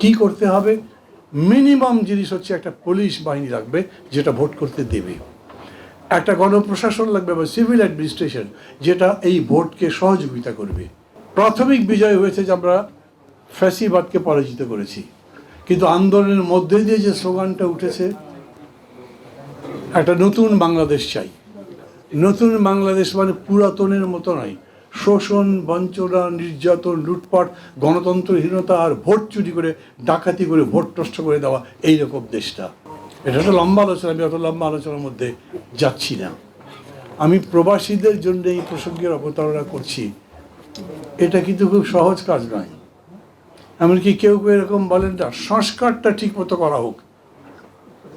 কি করতে হবে? মিনিমাম জিনিস হচ্ছে একটা পুলিশ বাহিনী লাগবে, যেটা ভোট করতে দেবে। একটা গণপ্রশাসন লাগবে বা সিভিল অ্যাডমিনিস্ট্রেশন, যেটা এই ভোটকে সহযোগিতা করবে। প্রাথমিক বিজয় হয়েছে যে আমরা ফ্যাসিবাদকে পরাজিত করেছি। কিন্তু আন্দোলনের মধ্যে দিয়ে যে স্লোগানটা উঠেছে, একটা নতুন বাংলাদেশ চাই। নতুন বাংলাদেশ মানে পুরাতনের মতো নয় শোষণ, বঞ্চনা, নির্যাতন, লুটপাট, গণতন্ত্রহীনতা আর ভোট চুরি করে, ডাকাতি করে, ভোট নষ্ট করে দেওয়া এইরকম দেশটা। এটা তো লম্বা আলোচনা, আমি অত লম্বা আলোচনার মধ্যে যাচ্ছি না। আমি প্রবাসীদের জন্য এই প্রসঙ্গের অবতারণা করছি। এটা কিন্তু খুব সহজ কাজ নয়। এমনকি কেউ কেউ এরকম বলেন না সংস্কারটা ঠিক মতো করা হোক।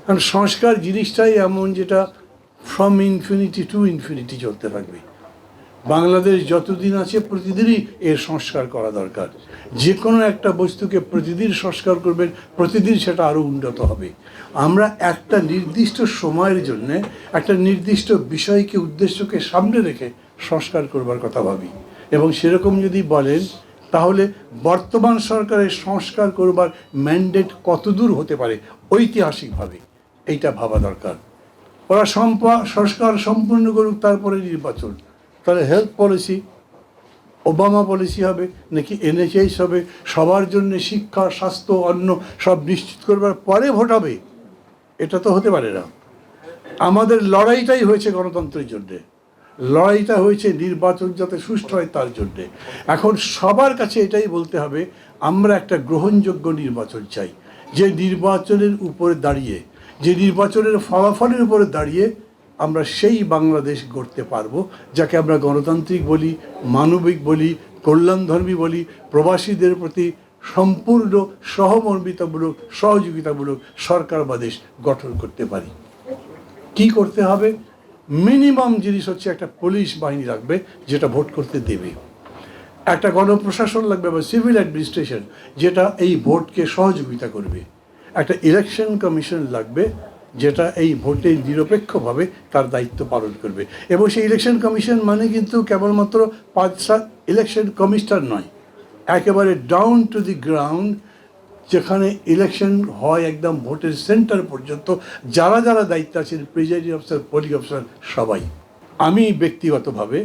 কারণ সংস্কার জিনিসটাই এমন যেটা ফ্রম ইনফিনিটি টু ইনফিনিটি চলতে থাকবে। বাংলাদেশ যতদিন আছে প্রতিদিনই এর সংস্কার করা দরকার। যে কোনো একটা বস্তুকে প্রতিদিন সংস্কার করবেন, প্রতিদিন সেটা আরও উন্নত হবে। আমরা একটা নির্দিষ্ট সময়ের জন্যে, একটা নির্দিষ্ট বিষয়কে, উদ্দেশ্যকে সামনে রেখে সংস্কার করবার কথা ভাবি। এবং সেরকম যদি বলেন, তাহলে বর্তমান সরকারের সংস্কার করবার ম্যান্ডেট কতদূর হতে পারে ঐতিহাসিকভাবে, এইটা ভাবা দরকার। ওরা সম্পা, সংস্কার সম্পূর্ণ করুক, তারপরে নির্বাচন। তাহলে হেলথ পলিসি ওবামা পলিসি হবে, নাকি এনএচএস হবে, সবার জন্য শিক্ষা, স্বাস্থ্য, অন্ন সব নিশ্চিত করবার পরে ভোট হবে, এটা তো হতে পারে না। আমাদের লড়াইটাই হয়েছে গণতন্ত্রের জন্যে। লড়াইটা হয়েছে নির্বাচন যাতে সুষ্ঠু হয় তার জন্যে। এখন সবার কাছে এটাই বলতে হবে, আমরা একটা গ্রহণযোগ্য নির্বাচন চাই। যে নির্বাচনের উপরে দাঁড়িয়ে, যে নির্বাচনের ফলাফলের উপরে দাঁড়িয়ে আমরা সেই বাংলাদেশ গড়তে পারব, যাকে আমরা গণতান্ত্রিক বলি, মানবিক বলি, কল্যাণধর্মী বলি, প্রবাসীদের প্রতি সম্পূর্ণ সহমর্মিতামূলক, সহযোগিতামূলক সরকার বা দেশ গঠন করতে পারি। কি করতে হবে? মিনিমাম জিনিস হচ্ছে একটা পুলিশ বাহিনী লাগবে, যেটা ভোট করতে দেবে। একটা গণপ্রশাসন লাগবে বা সিভিল অ্যাডমিনিস্ট্রেশন, যেটা এই ভোটকে সহযোগিতা করবে। একটা ইলেকশন কমিশন লাগবে যেটা এই ভোটে নিরপেক্ষভাবে তার দায়িত্ব পালন করবে। এবং সেই ইলেকশন কমিশন মানে কিন্তু কেবলমাত্র পাঁচ সাত ইলেকশন কমিশনার নয়, একেবারে ডাউন টু দি গ্রাউন্ড যেখানে ইলেকশন হয় একদম ভোটের সেন্টার পর্যন্ত, যারা যারা দায়িত্ব আছেন প্রিজাইডিং অফিসার পোলিং অফিসার সবাই। আমি ব্যক্তিগতভাবে,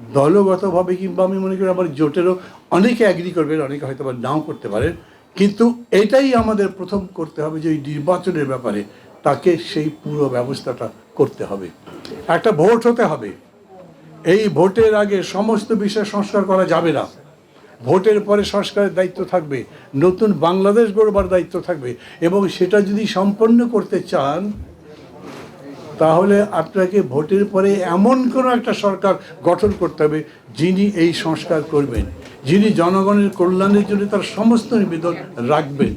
দলগতভাবে কিংবা আমি মনে করি আমার জোটেরও অনেকে অ্যাগ্রি করবেন, অনেকে হয়তো বা নাও করতে পারেন, কিন্তু এটাই আমাদের প্রথম করতে হবে যে এই নির্বাচনের ব্যাপারে তাকে সেই পুরো ব্যবস্থাটা করতে হবে। একটা ভোট হতে হবে। এই ভোটের আগে সমস্ত বিষয় সংস্কার করা যাবে না। ভোটের পরে সংস্কারের দায়িত্ব থাকবে। নতুন বাংলাদেশ গড়বার দায়িত্ব থাকবে। এবং সেটা যদি সম্পন্ন করতে চান, তাহলে আপনাকে ভোটের পরে এমন কোনো একটা সরকার গঠন করতে হবে, যিনি এই সংস্কার করবেন, যিনি জনগণের কল্যাণের জন্য তার সমস্ত নিবেদন রাখবেন।